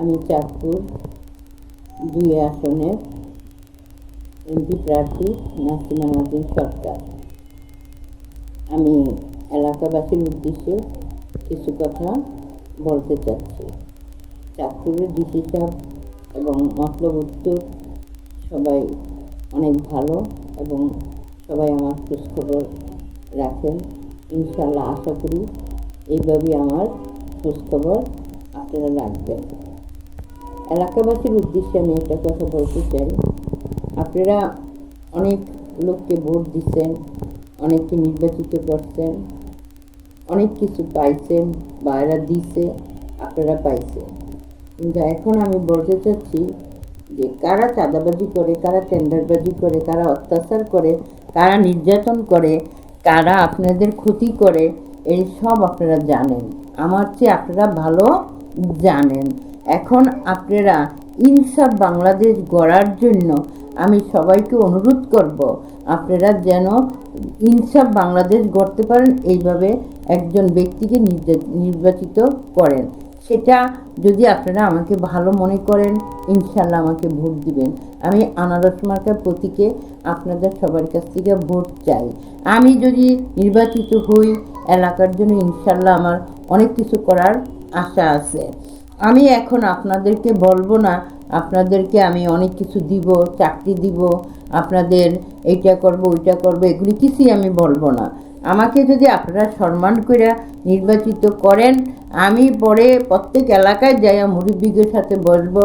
আমি চাঁদপুর দুই আসনের এমপি প্রার্থী নাসিমা নাজিম সরকার। আমি এলাকাবাসীর উদ্দেশ্যে কিছু কথা বলতে চাচ্ছি। চাঁদপুরের ডিসি সাহেব এবং মতলব উত্তর সবাই অনেক ভালো এবং সবাই আমার খোঁজখবর রাখেন। ইনশাল্লাহ আশা করি এইভাবেই আমার খোঁজখবর আপনারা রাখবেন। এলাকাবাসীর উদ্দেশ্যে আমি একটা কথা বলতে চাই। আপনারা অনেক লোককে ভোট দিচ্ছেন, অনেককে নির্বাচিত করছেন, অনেক কিছু পাইছেন বা এরা দিছে, আপনারা পাইছেন। কিন্তু এখন আমি বলতে চাচ্ছি যে কারা চাঁদাবাজি করে, কারা টেন্ডারবাজি করে, কারা অত্যাচার করে, কারা নির্যাতন করে কারা আপনাদের ক্ষতি করে, এই সব আপনারা জানেন। আমার চেয়ে আপনারা ভালো জানেন। এখন আপনারা ইনসাফ বাংলাদেশ গড়ার জন্য আমি সবাইকে অনুরোধ করব, আপনারা যেন ইনসাফ বাংলাদেশ গড়তে পারেন, এইভাবে একজন ব্যক্তিকে নির্বাচিত করেন। সেটা যদি আপনারা আমাকে ভালো মনে করেন ইনশাল্লাহ আমাকে ভোট দিবেন। আমি আনারস মার্কার প্রতীকে আপনাদের সবার কাছ থেকে ভোট চাই। আমি যদি নির্বাচিত হই, এলাকার জন্য ইনশাল্লাহ আমার অনেক কিছু করার আশা আছে। আমি এখন আপনাদেরকে বলব না, আপনাদেরকে আমি অনেক কিছু দিব, চাকরি দিব, আপনাদের এইটা করব, ওইটা করব, এগুলি কিছুই আমি বলব না। আমাকে যদি আপনারা সম্মান করে নির্বাচিত করেন, আমি পরে প্রত্যেক এলাকায় যাইয়া মুরব্বীদের সাথে বসব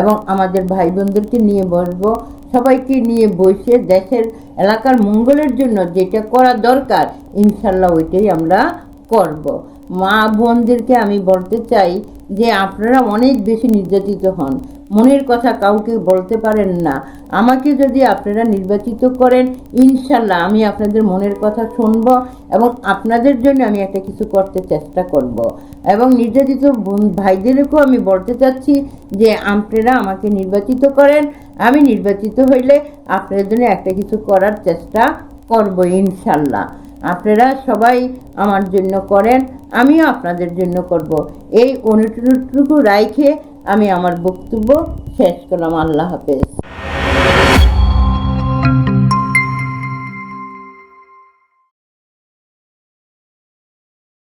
এবং আমাদের ভাই বোনদেরকে নিয়ে বসব। সবাইকে নিয়ে বসে দেশের এলাকার মঙ্গলের জন্য যেটা করা দরকার, ইনশাল্লাহ ওইটাই আমরা করব। মা বোনদেরকে আমি বলতে চাই যে আপনারা অনেক বেশি নির্যাতিত হন। মনের কথা কাউকে বলতে পারেন না। আমাকে যদি আপনারা নির্বাচিত করেন ইনশাল্লাহ আমি আপনাদের মনের কথা শুনব এবং আপনাদের জন্য আমি একটা কিছু করতে চেষ্টা করব। এবং নির্যাতিত ভাইদেরকেও আমি বলতে চাচ্ছি যে আপনারা আমাকে নির্বাচিত করেন। আমি নির্বাচিত হইলে আপনাদের জন্য একটা কিছু করার চেষ্টা করব ইনশাল্লাহ আপনারা সবাই আমার জন্য করেন। আমিও আপনাদের জন্য করব। এই অনুটুকু রাইখে আমি আমার বক্তব্য শেষ করলাম। আল্লাহ হাফেজ।